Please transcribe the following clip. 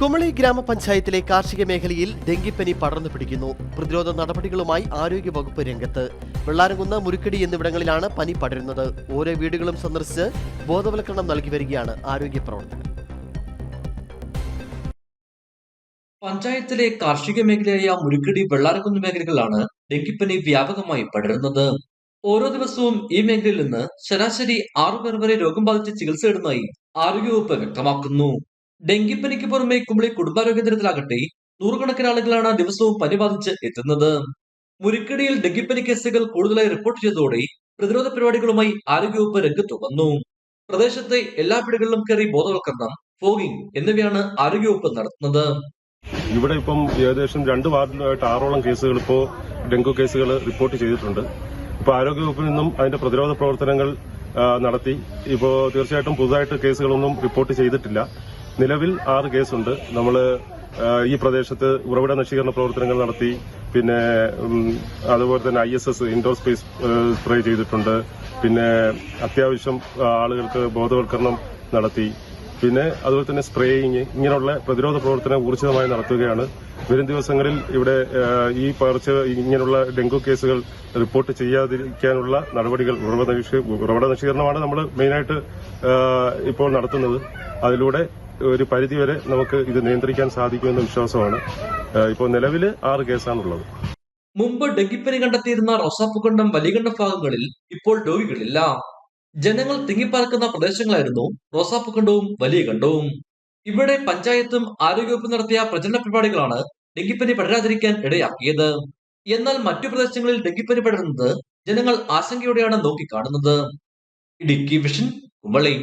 കുമളി ഗ്രാമപഞ്ചായത്തിലെ കാർഷിക മേഖലയിൽ ഡെങ്കിപ്പനി പടർന്നു പിടിക്കുന്നു. പ്രതിരോധ നടപടികളുമായി ആരോഗ്യവകുപ്പ് രംഗത്ത്. വെള്ളാരംകുന്ന് മുരുക്കടി എന്നിവിടങ്ങളിലാണ് പനി പടരുന്നത്. ഓരോ വീടുകളും സന്ദർശിച്ച് ബോധവൽക്കരണം നൽകി വരികയാണ് ആരോഗ്യ പ്രവർത്തകർ. പഞ്ചായത്തിലെ കാർഷിക മേഖലയായ മുരുക്കടി വെള്ളാരക്കുന്ന് മേഖലകളിലാണ് ഡെങ്കിപ്പനി വ്യാപകമായി പടരുന്നത്. ഓരോ ദിവസവും ഈ മേഖലയിൽ നിന്ന് ശരാശരി ആറുപേർ വരെ രോഗം ബാധിച്ച് ചികിത്സയിടുന്നതായി ആരോഗ്യവകുപ്പ് വ്യക്തമാക്കുന്നു. ഡെങ്കിപ്പനിക്ക് പുറമെ കുമളി കുടുംബാരോഗ്യ ദിനത്തിലാകട്ടെ നൂറുകണക്കിന് ആളുകളാണ് ദിവസവും പനി ബാധിച്ച് എത്തുന്നത്. മുരിക്കടിയിൽ ഡെങ്കിപ്പനി കേസുകൾ കൂടുതലായി റിപ്പോർട്ട് ചെയ്തതോടെ പ്രതിരോധ പരിപാടികളുമായി ആരോഗ്യവകുപ്പ് രംഗത്ത് വന്നു. പ്രദേശത്തെ എല്ലാ വീടുകളിലും കയറി ബോധവൽക്കരണം ഫോഗിംഗ് എന്നിവയാണ് ആരോഗ്യവകുപ്പ് നടത്തുന്നത്. ഇവിടെ ഇപ്പം ഏകദേശം രണ്ട് വാർഡിലായിട്ട് ആറോളം കേസുകൾ ഇപ്പോൾ ഡെങ്കു കേസുകൾ റിപ്പോർട്ട് ചെയ്തിട്ടുണ്ട്. ഇപ്പോൾ ആരോഗ്യവകുപ്പിൽ നിന്നും അതിന്റെ പ്രതിരോധ പ്രവർത്തനങ്ങൾ നടത്തി. ഇപ്പോൾ തീർച്ചയായിട്ടും പുതുതായിട്ട് കേസുകളൊന്നും റിപ്പോർട്ട് ചെയ്തിട്ടില്ല. നിലവിൽ ആറ് കേസുണ്ട്. നമ്മൾ ഈ പ്രദേശത്ത് ഉറവിട നശീകരണ പ്രവർത്തനങ്ങൾ നടത്തി പിന്നെ അതുപോലെ തന്നെ I S S indoor space spray ചെയ്തിട്ടുണ്ട്. പിന്നെ അത്യാവശ്യം ആളുകൾക്ക് ബോധവൽക്കരണം നടത്തി. പിന്നെ അതുപോലെ തന്നെ സ്പ്രേയിങ് ഇങ്ങനെയുള്ള പ്രതിരോധ പ്രവർത്തനം ഊർജിതമായി നടത്തുകയാണ്. വരും ദിവസങ്ങളിൽ ഇവിടെ ഈ പകർച്ച ഇങ്ങനെയുള്ള ഡെങ്കു കേസുകൾ റിപ്പോർട്ട് ചെയ്യാതിരിക്കാനുള്ള നടപടികൾ ഉറവിട നശീകരണമാണ് നമ്മൾ മെയിനായിട്ട് ഇപ്പോൾ നടത്തുന്നത്. അതിലൂടെ ഒരു പരിധിവരെ നമുക്ക് ഇത് നിയന്ത്രിക്കാൻ സാധിക്കുമെന്ന വിശ്വാസമാണ്. ഇപ്പോൾ നിലവിൽ ആറ് കേസാണുള്ളത്. മുമ്പ് ഡെങ്കിപ്പനി കണ്ടെത്തിയിരുന്ന റോസാപ്പുകണ്ടം വലികണ്ഠ ഭാഗങ്ങളിൽ ഇപ്പോൾ രോഗികളില്ല. ജനങ്ങൾ തിങ്ങിപ്പാർക്കുന്ന പ്രദേശങ്ങളായിരുന്നു റോസാപ്പുകണ്ടവും വലിയ കണ്ടവും ഇവിടെ പഞ്ചായത്തും ആരോഗ്യവകുപ്പും നടത്തിയ പ്രചരണ പരിപാടികളാണ് ഡെങ്കിപ്പനി പടരാതിരിക്കാൻ ഇടയാക്കിയത്. എന്നാൽ മറ്റു പ്രദേശങ്ങളിൽ ഡെങ്കിപ്പനി പടരുന്നത് ജനങ്ങൾ ആശങ്കയോടെയാണ് നോക്കിക്കാണുന്നത്. ഇടുക്കി വിഷൻ കുമളി.